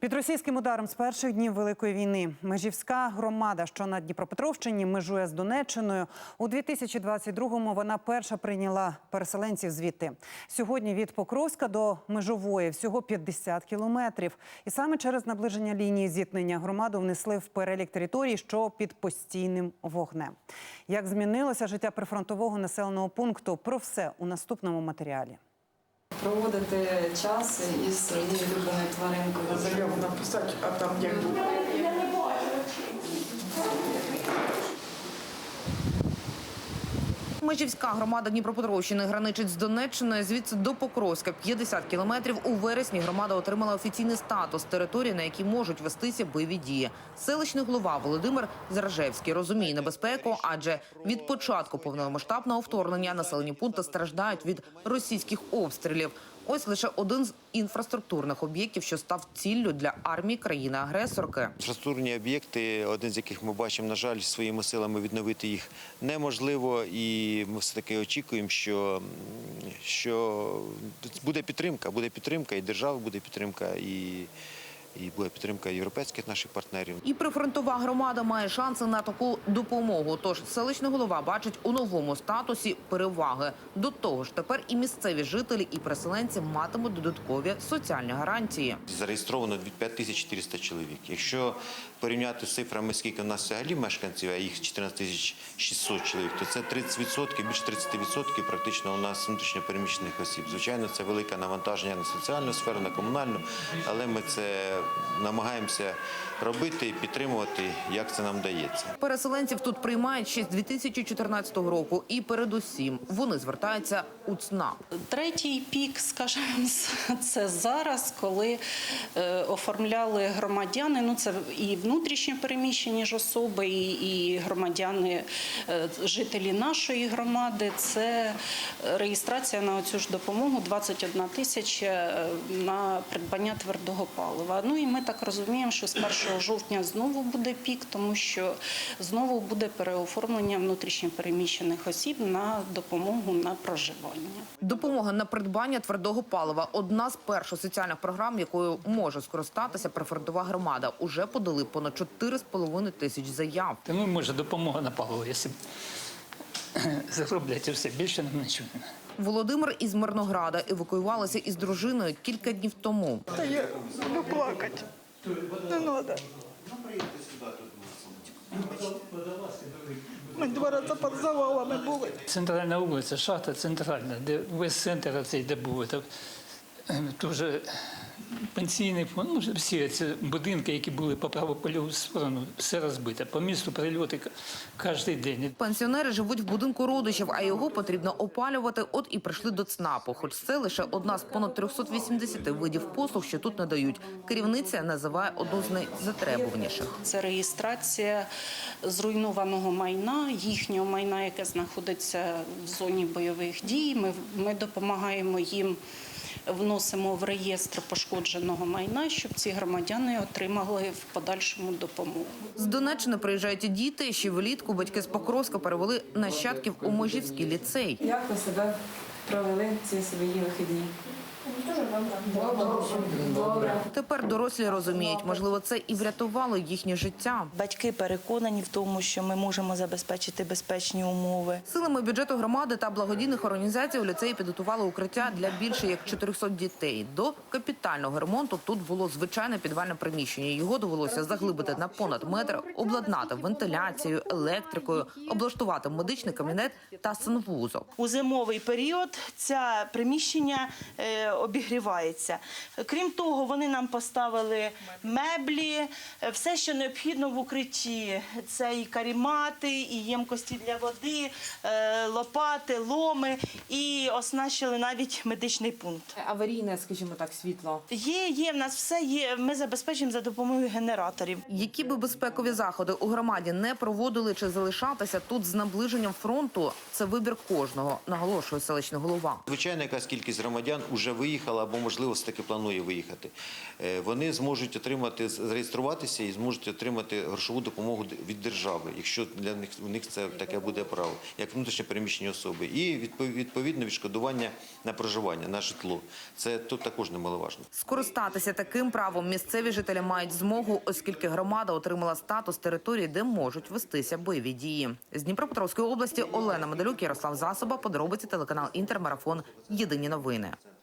Під російським ударом з перших днів Великої війни Межівська громада, що на Дніпропетровщині, межує з Донеччиною. У 2022-му вона перша прийняла переселенців звідти. Сьогодні від Покровська до Межової всього 50 кілометрів. І саме через наближення лінії зіткнення громаду внесли в перелік територій, що під постійним вогнем. Як змінилося життя прифронтового населеного пункту? Про все у наступному матеріалі. проводити час із своєю улюбленою тваринкою. Заяву написати, а там як. Межівська громада Дніпропетровщини граничить з Донеччиною. Звідси до Покровська 50 кілометрів. У вересні громада отримала офіційний статус території, на якій можуть вестися бойові дії. Селищний голова Володимир Заражевський розуміє небезпеку, адже від початку повномасштабного вторгнення населені пункти страждають від російських обстрілів. Ось лише один з інфраструктурних об'єктів, що став ціллю для армії країни-агресорки. Інфраструктурні об'єкти, один з яких ми бачимо, на жаль, своїми силами відновити їх неможливо, і ми все таки очікуємо, що, що буде підтримка, буде підтримка, і держава буде підтримка, і, і буде підтримка європейських наших партнерів. І прифронтова громада має шанси на таку допомогу. Тож селищний голова бачить у новому статусі переваги. До того ж, тепер і місцеві жителі, і переселенці матимуть додаткові соціальні гарантії. Зареєстровано 5400 чоловік. Якщо порівняти з цифрами, скільки в нас взагалі мешканців, а їх 14 600 чоловік, то це 30%, більше 30% практично у нас внутрішньопереміщених осіб. Звичайно, це велике навантаження на соціальну сферу, на комунальну, але ми це намагаємося робити і підтримувати, як це нам дається. Переселенців тут приймають ще з 2014 року, і передусім вони звертаються у ЦНАП. Третій пік, скажімо, це зараз, коли е, оформляли громадяни. Ну це і внутрішньо переміщені ж особи, і, і громадяни, е, жителі нашої громади. Це реєстрація на цю ж допомогу 21 тисяча е, на придбання твердого палива. Ну і ми так розуміємо, що з 1 жовтня знову буде пік, тому що знову буде переоформлення внутрішньо переміщених осіб на допомогу на проживання. Допомога на придбання твердого палива одна з перших соціальних програм, якою може скористатися прифронтова громада. Уже подали понад 4,5 тисяч заяв. Тому може допомога на паливо, якщо зароблять і все. Більше нам нічого не треба. Володимир із Мирнограда евакуювалися із дружиною кілька днів тому. Та я буду плакати. Не треба. Ми два рази під завалами були. Центральна вулиця, шахта центральна, де весь центр цей де був. Е, Дуже пенсійний фонд, ну, всі ці будинки, які були по правопольову сторону, все розбите. По місту прильоти кожен день. Пенсіонери живуть в будинку родичів, а його потрібно опалювати. От і прийшли до ЦНАПу. Хоч це лише одна з понад 380 видів послуг, що тут надають. Керівниця називає одну з найзатребуваніших. Це реєстрація зруйнованого майна, їхнього майна, яке знаходиться в зоні бойових дій. Ми, ми допомагаємо їм. Вносимо в реєстр пошкодженого майна, щоб ці громадяни отримали в подальшому допомогу. З Донеччини приїжджають і діти. Ще влітку батьки з Покровська перевели нащадків у Можівський ліцей. Як ви себе провели ці свої вихідні? Добре. Тепер дорослі розуміють, можливо, це і врятувало їхнє життя. Батьки переконані в тому, що ми можемо забезпечити безпечні умови. Силами бюджету громади та благодійних організацій у ліцеї підготували укриття для більше як 400 дітей. До капітального ремонту тут було звичайне підвальне приміщення. Його довелося заглибити на понад метр, обладнати вентиляцією, електрикою, облаштувати медичний кабінет та санвузол. У зимовий період це приміщення е, обігрівається. Крім того, вони нам поставили меблі, е, все, що необхідно в укритті. Це і карімати, і ємкості для води, е, лопати, ломи, і оснащили навіть медичний пункт. Аварійне, скажімо так, світло. Є, є, в нас все є. Ми забезпечуємо за допомогою генераторів. Які би безпекові заходи у громаді не проводили чи залишатися тут з наближенням фронту, це вибір кожного, наголошує селищний голова. Звичайно, якась кількість громадян вже виїхала. Виїхала або, можливо, все-таки планує виїхати, е, вони зможуть отримати, зареєструватися і зможуть отримати грошову допомогу від держави, якщо для них у них це таке буде право, як внутрішньо переміщені особи. І відпов- відповідно відшкодування на проживання, на житло. Це тут також немаловажно. Скористатися таким правом місцеві жителі мають змогу, оскільки громада отримала статус території, де можуть вестися бойові дії. З Дніпропетровської області Олена Медалюк, Ярослав Засоба, подробиці телеканал Інтермарафон. Єдині новини.